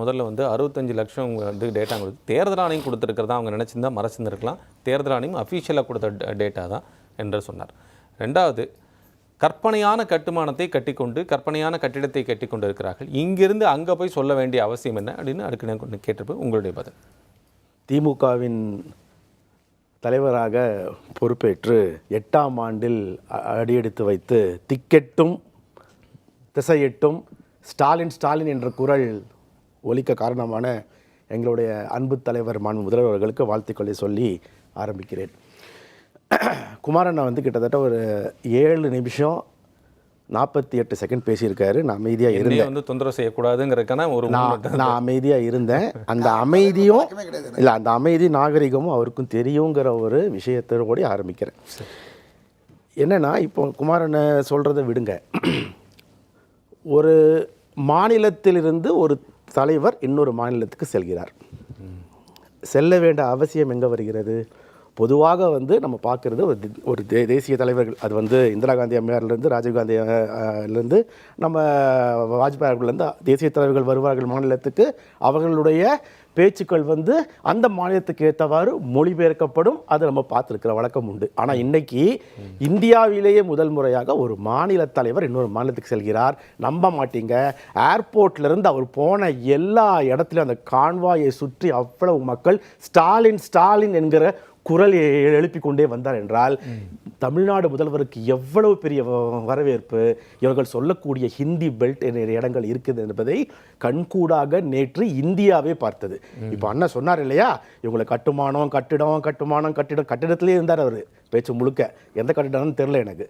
முதல்ல வந்து அறுபத்தஞ்சு லட்சம் வந்து டேட்டா கொடுத்து தேர்தல் ஆணையம் கொடுத்துருக்கிறதா அவங்க நினச்சிருந்தா மறைச்சிருந்துருக்கலாம். தேர்தல் ஆணையம் அஃபீஷியலாக கொடுத்த டேட்டா தான் என்று சொன்னார். ரெண்டாவது கற்பனையான கட்டுமானத்தை கட்டிக்கொண்டு கற்பனையான கட்டிடத்தை கட்டிக்கொண்டு இருக்கிறார்கள் இங்கிருந்து அங்கே போய் சொல்ல வேண்டிய அவசியம் என்ன அப்படின்னு அடுக்கு கொண்டு கேட்டிருப்பேன். உங்களுடைய பதில். திமுகவின் தலைவராக பொறுப்பேற்று எட்டாம் ஆண்டில் அடியெடுத்து வைத்து திக்கெட்டும் திசையெட்டும் ஸ்டாலின் ஸ்டாலின் என்ற குரல் ஒலிக்க காரணமான எங்களுடைய அன்பு தலைவர் மாண்பு முதல்வர் அவர்களுக்கு வாழ்த்துக்களை சொல்லி ஆரம்பிக்கிறேன். குமாரண்ணா வந்து கிட்டத்தட்ட ஒரு ஏழு நிமிஷம் நாற்பத்தி எட்டு செகண்ட் பேசியிருக்காரு. நான் அமைதியாக இருந்தேன். வந்து தொந்தரவு செய்யக்கூடாதுங்கிறதுக்கான ஒரு நான் நான் அமைதியாக இருந்தேன். அந்த அமைதியும் இல்லை அந்த அமைதி நாகரிகமும் அவருக்கும் தெரியுங்கிற ஒரு விஷயத்தோடு ஆரம்பிக்கிறேன். என்னன்னா இப்போ குமாரனை சொல்கிறத விடுங்க. ஒரு மாநிலத்திலிருந்து ஒரு தலைவர் இன்னொரு மாநிலத்துக்கு செல்கிறார். செல்ல வேண்டிய அவசியம் எங்கே வருகிறது? பொதுவாக வந்து நம்ம பார்க்குறது ஒரு ஒரு தே தேசிய தலைவர்கள். அது வந்து இந்திரா காந்தி அம்மையார்லேருந்து ராஜீவ்காந்தி இருந்து நம்ம வாஜ்பாய் அவர்கள்லேருந்து தேசிய தலைவர்கள் வருவார்கள் மாநிலத்துக்கு. அவர்களுடைய பேச்சுக்கள் வந்து அந்த மாநிலத்துக்கு ஏற்றவாறு மொழிபெயர்க்கப்படும். அது நம்ம பார்த்துருக்கிற வழக்கம் உண்டு. ஆனால் இன்னைக்கு இந்தியாவிலேயே முதல் முறையாக ஒரு மாநில தலைவர் இன்னொரு மாநிலத்துக்கு செல்கிறார். நம்ப மாட்டீங்க. ஏர்போர்ட்லேருந்து அவர் போன எல்லா இடத்துலையும் அந்த கான்வாயை சுற்றி அவ்வளவு மக்கள் ஸ்டாலின் ஸ்டாலின் என்கிற குரல் எழுப்பி கொண்டே வந்தார் என்றால் தமிழ்நாடு முதல்வருக்கு எவ்வளவு பெரிய வ- வரவேற்பு இவர்கள் சொல்லக்கூடிய ஹிந்தி பெல்ட் என்ற இடங்கள் இருக்குது என்பதை கண்கூடாக நேற்று இந்தியாவே பார்த்தது. இப்போ அண்ணன் சொன்னார் இல்லையா இவங்களை கட்டுமானம் கட்டிடம் கட்டுமானம் கட்டிடம் கட்டிடத்திலே இருந்தார் அவர். பேச்சு முழுக்க. எந்த கட்டிடம்னு தெரில எனக்கு.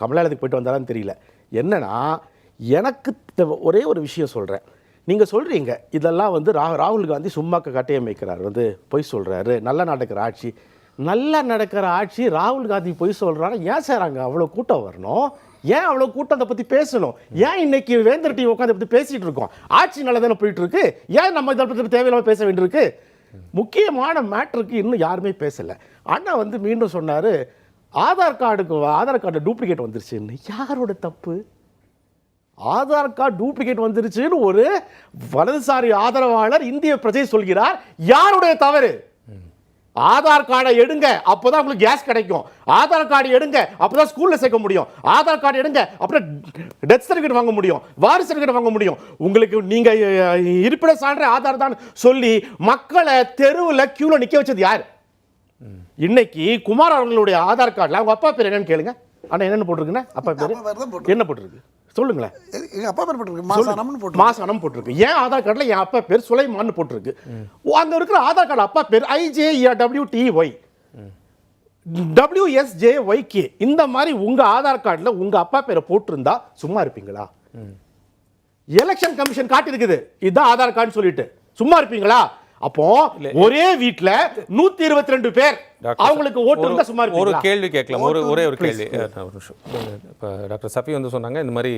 கமலாலயத்துக்கு போயிட்டு வந்தாரான்னு தெரியல. என்னன்னா எனக்கு ஒரே ஒரு விஷயம் சொல்கிறேன் நீங்கள் சொல்கிறீங்க இதெல்லாம் வந்து ரா ராகுல் காந்தி சும்மா கட்டையமைக்கிறார். வந்து பொய் சொல்கிறாரு நல்லா நடக்கிற ஆட்சி. நல்லா நடக்கிற ஆட்சி ராகுல் காந்தி பொய் சொல்கிறாங்க ஏன் சார் அங்கே அவ்வளோ கூட்டம் வரணும்? ஏன் அவ்வளோ கூட்டத்தை பற்றி பேசணும். ஏன் இன்னைக்கு வேந்தர் டிவி உட்காந்து பற்றி பேசிகிட்டு இருக்கோம்? ஆட்சி நல்லா தானே போயிட்டு இருக்கு? ஏன் நம்ம இதை பற்றி தேவையில்லாமல் பேச வேண்டியிருக்கு முக்கியமான மேட்ருக்கு இன்னும் யாருமே பேசலை. அண்ணா வந்து மீண்டும் சொன்னார் ஆதார் கார்டுக்கு ஆதார் கார்டு டூப்ளிகேட் வந்துருச்சுன்னு. யாரோட தப்பு? ஆதார் கார்டு டூப்ளிகேட் வந்துருச்சுன்னு ஒரு வலதுசாரி ஆதரவாளர் இந்திய பிரஜை சொல்கிறார். யாருடைய தவறு? ஆதார் கார்டை எடுங்க அப்போதான் உங்களுக்கு கேஸ் கிடைக்கும். ஆதார் கார்டு எடுங்க அப்பதான் ஸ்கூல்ல சேர்க்க முடியும். ஆதார் கார்டு எடுங்க அப்புறம் டெத் சர்டிஃபிகேட் வாங்க முடியும் வாரிசு சர்டிஃபிகேட் வாங்க முடியும். உங்களுக்கு நீங்க அஹ், இருப்பிட சான்ற ஆதார் தான் சொல்லி மக்களை தெருவில் கியூல நிக்க வச்சது யார்? இன்னைக்கு குமார் அவர்களுடைய ஆதார் கார்டுல அவங்க அப்பா பேர் என்னன்னு கேளுங்க. அண்ணா என்னன்னு போட்டிருக்குண்ணே? அப்பா பேர். என்ன போட்டிருக்கு? சொல்லுங்களேன். எ- எங்க அப்பா பேர் போட்டிருக்கு. மாசானம்னு போட்டு மாசானம் போட்டிருக்கு. ஏன் ஆதார் கார்டுல என் அப்பா பேர் சுலைமான் போட்டிருக்கு. அங்க இருக்கிற ஆதார் கார்டு அப்பா பேர் IJ W D Y WSJ YK இந்த மாதிரி உங்க ஆதார் கார்டுல உங்க அப்பா பேரை போட்டிருந்தா சும்மா இருப்பீங்களா? எலெக்ஷன் கமிஷன் காட்டியிருக்குது. இதுதான் ஆதார் கார்டு சொல்லிட்டு. சும்மா இருப்பீங்களா? அப்போ ஒரே வீட்ல நூத்தி இருபத்தி ரெண்டு பேர் அவங்களுக்கு ஓட்டு இருந்தா சும்மா ஒரு கேள்வி கேட்கலாம். ஒரு ஒரே ஒரு கேள்வி. இப்போ டாக்டர் சஃபி வந்து சொன்னாங்க இந்த மாதிரி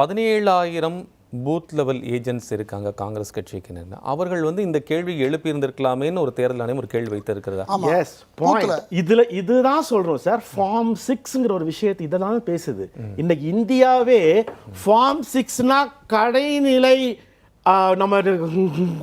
பதினேழாயிரம் பூத் லெவல் ஏஜென்ட்ஸ் இருக்காங்க காங்கிரஸ் கட்சிக்கு. அவர்கள் வந்து இந்த கேள்வி எழுப்பி இருந்திருக்கலாமேன்னு ஒரு தேர்தல் ஆணையம் ஒரு கேள்வி வைத்திருக்கிறதா? எஸ் பாயிண்ட் இதுல இதுதான் சொல்றோம் சார் ஃபார்ம் சிக்ஸ்ங்கிற ஒரு விஷயத்தை இதை தான் பேசுது இன்னைக்கு இந்தியாவே ஃபார்ம் சிக்ஸ்னா கடைநிலை நம்ம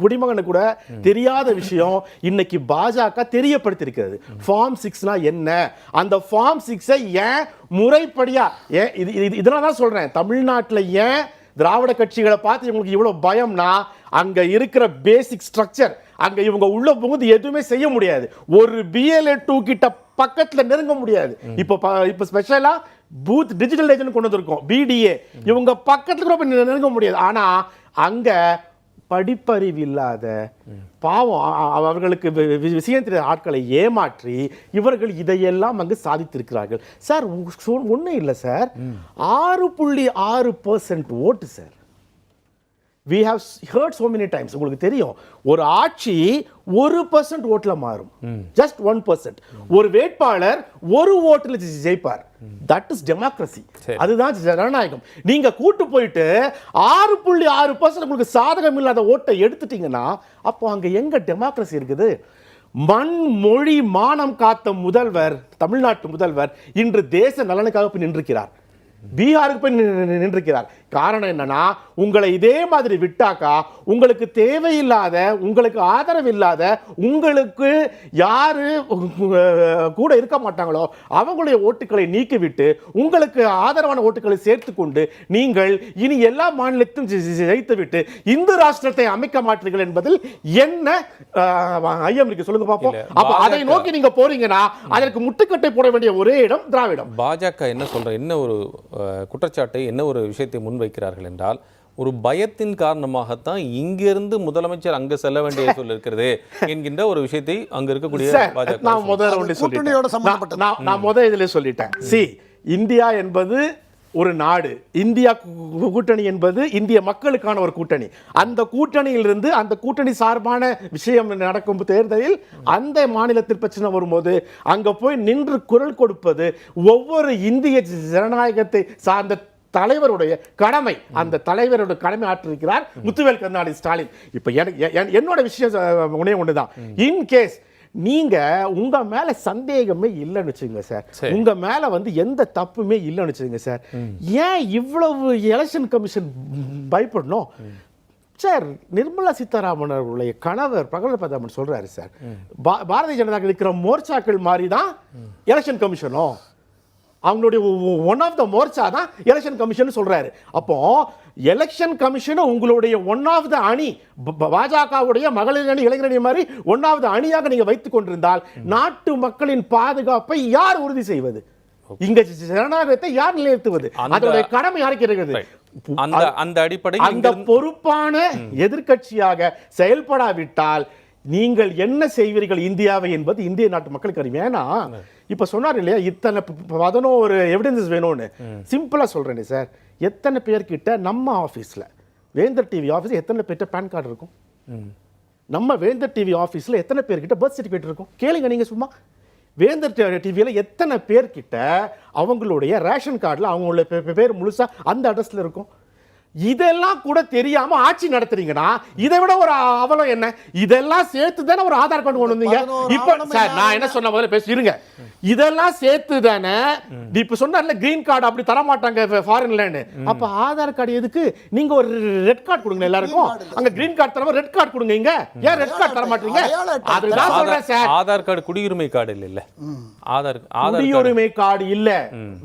குடிமகனு கூட தெரியாத விஷயம் இன்னைக்கு பாஜக தெரியப்படுத்தியிருக்கிறது. ஃபார்ம் சிக்ஸ்னா என்ன? அந்த ஃபார்ம் சிக்ஸை ஏன் முறைப்படியா ஏன் இது இது- இதெல்லாம் தான் சொல்றேன். தமிழ்நாட்டில் ஏன் திராவிட கட்சிகளை பார்த்து இவங்களுக்கு இவ்வளவு பயம்னா அங்க இருக்கிற பேசிக் ஸ்ட்ரக்சர் அங்க இவங்க உள்ள புகுந்து எதுவுமே செய்ய முடியாது. ஒரு பிஎல்ஏ டூ கிட்ட பக்கத்துல நெருங்க முடியாது. இப்போ இப்போ ஸ்பெஷலா பூத் டிஜிட்டல் ஏஜென்ட் கொண்டு வந்திருக்கோம். பிடிஏ இவங்க பக்கத்துல கூட போய் நெருங்க முடியாது. ஆனா அங்க படிப்பறிவு இல்லாத பாவம் அவர்களுக்கு விஷயம் தெரியாத ஆட்களை ஏமாற்றி இவர்கள் இதையெல்லாம் அங்கு சாதித்திருக்கிறார்கள். சார் ஒன்றும் இல்லை சார். ஆறு புள்ளி ஆறு பர்சன்ட் ஓட்டு sir. We have heard so many times உங்களுக்கு தெரியும் ஒரு ஆட்சி ஒரு பர்சன்ட் ஓட்டுல மாறும். ஜஸ்ட் ஒன் பர்சன்ட் ஒரு வேட்பாளர் ஒரு ஓட்டுல ஜெயிப்பார். தட் இஸ் டெமோக்ரஸி அதுதான் ஜனநாயகம். நீங்க கூட்டு போயிட்டு ஆறு புள்ளி ஆறு பர்சன்ட் உங்களுக்கு சாதகம் இல்லாத ஓட்டை எடுத்துட்டீங்கன்னா அப்போ அங்க எங்க டெமோக்ரஸி இருக்குது? மண் மொழி மானம் காத்த முதல்வர் தமிழ்நாட்டு முதல்வர் இன்று தேச நலனுக்காக போய் நின்றிருக்கிறார். பீகாருக்கு போய் நின்று- நின்று- நின்றிருக்கிறார். காரணம் என்னன்னா உங்களை இதே மாதிரி விட்டாக்கா உங்களுக்கு தேவையில்லாத உங்களுக்கு ஆதரவு இல்லாத உங்களுக்கு யாரு கூட இருக்க மாட்டாங்களோ அவங்களுடைய ஓட்டுகளை நீக்கிவிட்டு உங்களுக்கு ஆதரவான ஓட்டுகளை சேர்த்து கொண்டு நீங்கள் இனி எல்லா மாநிலத்தையும் ஜெ- ஜெ- ஜெயித்து விட்டு இந்து ராஷ்டிரத்தை அமைக்க மாட்டீர்கள் என்பதில் என்ன ஐயம் இருக்கு சொல்லுங்க பார்ப்போம் அப்ப அதை நோக்கி நீங்க போறீங்கன்னா அதற்கு முட்டுக்கட்டை போட வேண்டிய ஒரே இடம் திராவிடம். பாஜக என்ன சொல்ற என்ன ஒரு குற்றச்சாட்டை என்ன ஒரு விஷயத்தை முன்வைக்கிறார்கள் என்றால் ஒரு பயத்தின் காரணமாகத்தான் இங்கிருந்து முதலமைச்சர் அங்க செல்ல வேண்டிய சொல் இருக்கிறது என்கின்ற ஒரு விஷயத்தை அங்க இருக்கக்கூடிய நான் சொல்லிட்டேன். நான் முதல் இதுல சொல்லிட்டேன். சி இந்தியா என்பது ஒரு நாடு. இந்தியா கூட்டணி என்பது இந்திய மக்களுக்கான ஒரு கூட்டணி. அந்த கூட்டணியிலிருந்து அந்த கூட்டணி சார்பான விஷயம் நடக்கும் தேர்தலில் அந்த மாநிலத்தில் பிரச்சனை வரும்போது அங்க போய் நின்று குரல் கொடுப்பது ஒவ்வொரு இந்திய ஜனநாயகத்தை சார்ந்த தலைவருடைய கடமை. அந்த தலைவரோட கடமை ஆற்றிருக்கிறார் முத்துவேல் கருணாநிதி ஸ்டாலின். இப்ப எனக்கு என்னோட விஷயம் அஹ், ஒண்ணே ஒண்ணுதான். இன் கேஸ் நீங்க உங்க மேல சந்தேகமே இல்லைன்னு வச்சுங்க சார். உங்க மேல வந்து எந்த தப்புமே இல்லைன்னு வச்சுங்க சார். ஏன் இவ்வளவு எலெக்ஷன் கமிஷன் பயப்படணும்? சார் நிர்மலா சீதாராமன் அவர்களுடைய கணவர் பிரகல பிரதாமன் சொல்றாரு சார். பாரதிய ஜனதா இருக்கிற மோர்ச்சாக்கள் மாதிரி தான் எலெக்ஷன் கமிஷனும் அவங்களுடைய ஒன் ஆஃப் த மோர்ச்சா தான் எலெக்ஷன் கமிஷன் சொல்றாரு. அப்போ எலெக்ஷன் கமிஷன் உங்களுடைய ஒன் ஆஃப் த அணி பாஜகவுடைய மகளிர் அணி இளைஞர் அணி மாதிரி ஒன் ஆஃப் த அணியாக நீங்க வைத்துக் கொண்டிருந்தால் நாட்டு மக்களின் பாதுகாப்பை யார் உறுதி செய்வது? இங்க ஜனநாயகத்தை யார் நிலைநிறுத்துவது? அதனுடைய கடமை யாருக்கு இருக்கிறது? அந்த அந்த அடிப்படையில் அந்த பொறுப்பான எதிர்க்கட்சியாக செயல்படாவிட்டால் நீங்கள் என்ன செய்வீர்கள் இந்தியாவை என்பது இந்திய நாட்டு மக்களுக்கு அறியும் ஏன்னா இப்ப சொன்னார் இல்லையா இத்தனை பதினோரு எவிடன்சஸ் வேணும்னு. சிம்பிளா சொல்றேனே சார். எத்தனை பேர்கிட்ட நம்ம ஆபீஸ்ல வேந்தர் டிவி ஆபீஸ் எத்தனை பேர்கிட்ட பேன் கார்டு இருக்கும்? நம்ம வேந்தர் டிவி ஆஃபீஸில் எத்தனை பேர்கிட்ட பர்த் சர்டிஃபிகேட் இருக்கும்? கேளுங்க நீங்க சும்மா. வேந்தர் டிவியில் எத்தனை பேர்கிட்ட அவங்களுடைய ரேஷன் கார்டில் அவங்களுடைய பேர் முழுசா அந்த அட்ரஸ்ல இருக்கும்? இதெல்லாம் கூட தெரியாம ஆட்சி நடத்துறீங்கன்னா இதை விட ஒரு அவலம் என்ன? இதெல்லாம் சேர்த்து தானே ஒரு ஆதார் கார்டு கொண்டு வந்தீங்க? இப்போ சார் நான் என்ன சொன்ன முதல்ல பேசி இருங்க. இதெல்லாம் சேர்த்து தானே இப்ப சொன்னார்ல கிரீன் கார்டு அப்படி தர மாட்டாங்க ஃபாரின்லன்னு அப்ப ஆதார் கார்டு எதுக்கு? நீங்க ஒரு ரெட் கார்டு கொடுங்க எல்லாருக்கும். card இல்ல. அங்க கிரீன் கார்டு தரமா ரெட் கார்டு கொடுங்க இங்க. ஏன் ரெட் கார்டு தர மாட்டீங்க. அதுதான் சொல்றேன் சார். ஆதார் கார்டு குடியுரிமை கார்டு இல்ல ஆதார் ஆதார் குடியுரிமை கார்டு இல்ல.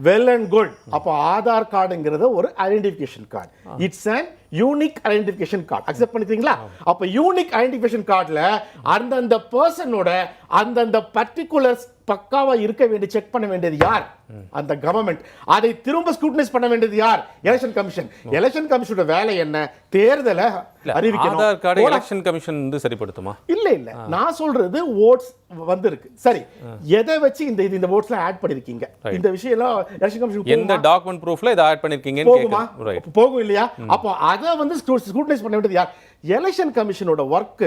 வெல் அண்ட் குட் அப்போ ஆதார் கார்டுங்கிறது ஒரு identification card it's an unique identification card accept பண்ணிக்கிறீங்களா? அப்ப யூனிக் ஐடென்டிஃபிகேஷன் கார்டுல அந்தந்த பர்சனோட அந்தந்த பர்டிகுலர்ஸ் பக்காவா இருக்க வேண்டிய செக் பண்ண வேண்டியது யார்? அந்த கவர்மெண்ட் அதை திரும்ப ஸ்க்ரூட்டனைஸ் பண்ண வேண்டியது யார்? எலெக்ஷன் கமிஷன் எலெக்ஷன் கமிஷனோட வேலை என்ன? தேர்தலை அறிவிக்கணும். ஆதார் கார்டு போடா- எலெக்ஷன் கமிஷன் வந்து சரிப்படுத்துமா? இல்ல இல்ல. நான் சொல்றது ஓட்ஸ் வந்திருக்கு. சரி எதை வச்சு இந்த இது இந்த ஓட்ஸ்ல ஆட் பண்ணிருக்கீங்க? இந்த விஷயம் எலெக்ஷன் கமிஷன் எந்த டாக்குமெண்ட் ப்ரூஃப்ல இதை ஆட் பண்ணிருக்கீங்கன்னு போகுமா? போகும் இல்லையா? அப்போ அதை வந்து ஸ்க்ரூட்டனைஸ் பண்ண வேண்டியது யார்? எலெக்ஷன் கமிஷனோட ஒர்க்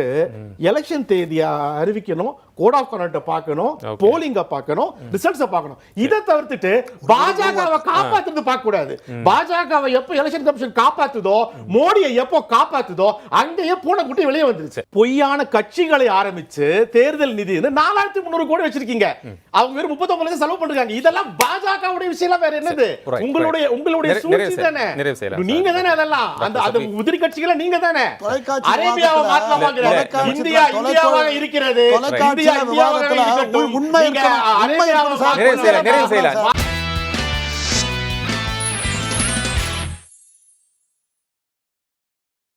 எலெக்ஷன் தேதியை அறிவிக்கணும் கோட் ஆஃப் கண்டக்ட பார்க்கணும் போலிங்க பார்க்கணும் ரிசல்ட்ஸை பார்க்கணும். இதை தவிர்த்துட்டு பாஜகவை காப்பாத்துறது பார்க்க கூடாது பாஜகவை எப்போ எலெக்ஷன் கமிஷன் காப்பாத்துதோ மோடியை எப்போ காப்பாத்துதோ அங்கேயே பூனைக்குட்டி வெளியே வந்துருச்சு. பொய்யான கட்சிகளை ஆரம்பிச்சு தேர்தல் நிதி நாலாயிரத்தி முந்நூறு கோடி வச்சிருக்கீங்க. அவங்க வெறும் முப்பத்தொன்பது லட்சம் செலவு பண்றாங்க. இதெல்லாம் பாஜகவுடைய விஷயம் வேற என்னது? உங்களுடைய. உங்களுடைய சூழ்ச்சி. தானே. நீங்க. தானே அதெல்லாம். அந்த உதிரி கட்சிகளை நீங்க தானே. அரேபியாவை விவாதத்துல- மாற்ற பார்க்கிறாங்க தொலைக்காட்சி இந்தியா தொலைக்காட்சி இந்தியாவாக இருக்கிறது. உண்மை